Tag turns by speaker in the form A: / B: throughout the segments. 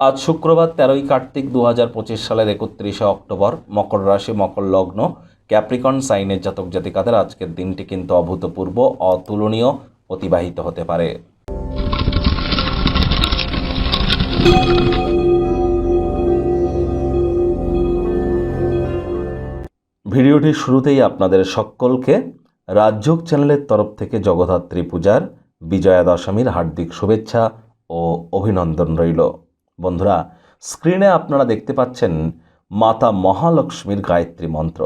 A: আজ শুক্রবার তেরোই কার্তিক দু হাজার পঁচিশ সালের একত্রিশে অক্টোবর, মকর রাশি, মকর লগ্ন, ক্যাপ্রিকন সাইনের জাতক জাতিকাদের আজকের দিনটি কিন্তু অভূতপূর্ব, অতুলনীয়, অতিবাহিত হতে পারে। ভিডিওটির শুরুতেই আপনাদের সকলকে রাজযোগ চ্যানেলের তরফ থেকে জগদ্ধাত্রী পূজার বিজয়া দশমীর হার্দিক শুভেচ্ছা ও অভিনন্দন রইল। বন্ধুরা স্ক্রিনে আপনারা দেখতে পাচ্ছেন মাতা মহালক্ষ্মীর গায়ত্রী মন্ত্র।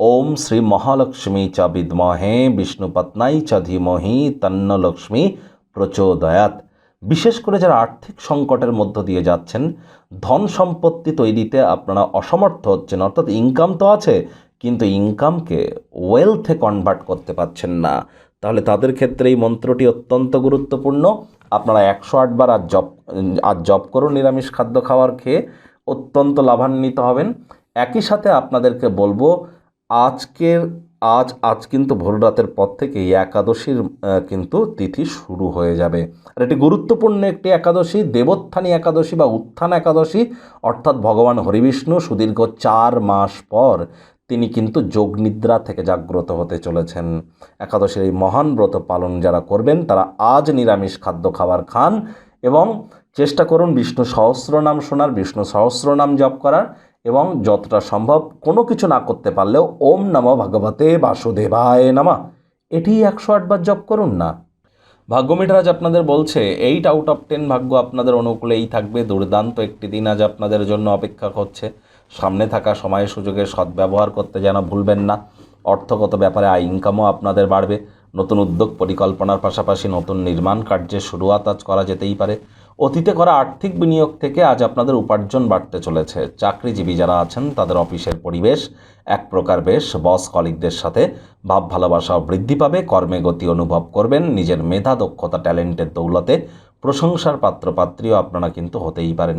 A: ওম শ্রী মহালক্ষ্মী চ বিদ্মহে বিষ্ণুপত্নাই চ ধীমহি, তন্ন লক্ষ্মী প্রচোদয়াত। বিশেষ করে যারা আর্থিক সংকটের মধ্য দিয়ে যাচ্ছেন, ধন সম্পত্তি তৈরিতে আপনারা অসমর্থ হচ্ছেন, অর্থাৎ ইনকাম তো আছে, কিন্তু ইনকামকে ওয়েলথে কনভার্ট করতে পারছেন না। তাহলে তাদের ক্ষেত্রে এই মন্ত্রটি অত্যন্ত গুরুত্বপূর্ণ। আপনারা একশো আটবার আজ জপ আজ জপ করুন, নিরামিষ খাদ্য খাওয়ার খেয়ে অত্যন্ত লাভান্বিত হবেন। একই সাথে আপনাদেরকে বলব, আজকের, আজ আজ কিন্তু ভোর রাতের পর থেকে একাদশীর কিন্তু তিথি শুরু হয়ে যাবে। আর এটি গুরুত্বপূর্ণ একটি একাদশী, দেবোত্থানী একাদশী বা উত্থান একাদশী। অর্থাৎ ভগবান হরিবিষ্ণু সুদীর্ঘ চার মাস পর তিনি কিন্তু যোগনিদ্রা থেকে জাগ্রত হতে চলেছেন। একাদশের এই মহান ব্রত পালন যারা করবেন, তারা আজ নিরামিষ খাদ্য খাবার খান এবং চেষ্টা করুন বিষ্ণু সহস্রনাম শোনার, বিষ্ণু সহস্রনাম জপ করার এবং যতটা সম্ভব কোনো কিছু না করতে পারলেও ওম নম ভগবতে বাসুদেবায় নামা। এটি একশো আটবার জপ করুন না। ভাগ্য মিটার আজ আপনাদের বলছে, এইট আউট অফ টেন ভাগ্য আপনাদের অনুকূলেই থাকবে, দুর্দান্ত একটি দিন আজ আপনাদের জন্য অপেক্ষা করছে। সামনে থাকা সময় সুযোগের সদ্ব্যবহার করতে যেন ভুলবেন না। অর্থগত ব্যাপারে আয় ইনকামও আপনাদের বাড়বে। নতুন উদ্যোগ পরিকল্পনার পাশাপাশি নতুন নির্মাণ কার্যের শুরুয়াত আজ করা যেতেই পারে। অতীতে করা আর্থিক বিনিয়োগ থেকে আজ আপনাদের উপার্জন বাড়তে চলেছে। চাকরিজীবী যারা আছেন, তাদের অফিসের পরিবেশ এক প্রকার বেশ। বস কলিকদের সাথে ভাব ভালোবাসাও বৃদ্ধি পাবে, কর্মে গতি অনুভব করবেন, নিজের মেধা, দক্ষতা, ট্যালেন্টের দৌলতে প্রশংসার পাত্রপাত্রীও আপনারা কিন্তু হতেই পারেন।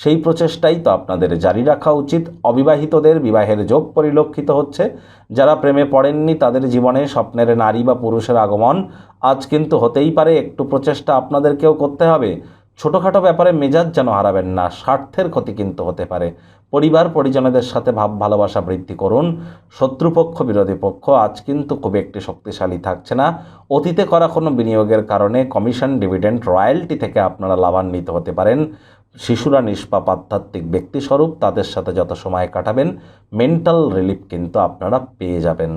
A: সেই প্রচেষ্টাই তো আপনাদের জারি রাখা উচিত। অবিবাহিতদের বিবাহের যোগ পরিলক্ষিত হচ্ছে। যারা প্রেমে পড়েননি, তাদের জীবনে স্বপ্নের নারী বা পুরুষের আগমন আজ কিন্তু হতেই পারে। একটু প্রচেষ্টা আপনাদেরকেও করতে হবে। ছোটোখাটো ব্যাপারে মেজাজ যেন হারাবেন না, স্বার্থের ক্ষতি কিন্তু হতে পারে। পরিবার, পরিজনদের সাথে ভাব, ভালোবাসা বৃদ্ধি করুন। শত্রুপক্ষ, বিরোধী পক্ষ আজ কিন্তু খুব একটি শক্তিশালী থাকছে না। অতীতে করা কোনো বিনিয়োগের কারণে কমিশন ডিভিডেন্ট রয়্যালটি থেকে আপনারা লাভান্বিত হতে পারেন। শিশুরা নিষ্পাপ আধ্যাত্মিক ব্যক্তিস্বরূপ তাদের সাথে যত সময় কাটাবেন মেন্টাল রিলিফ কিন্তু আপনারা পেয়ে যাবেন।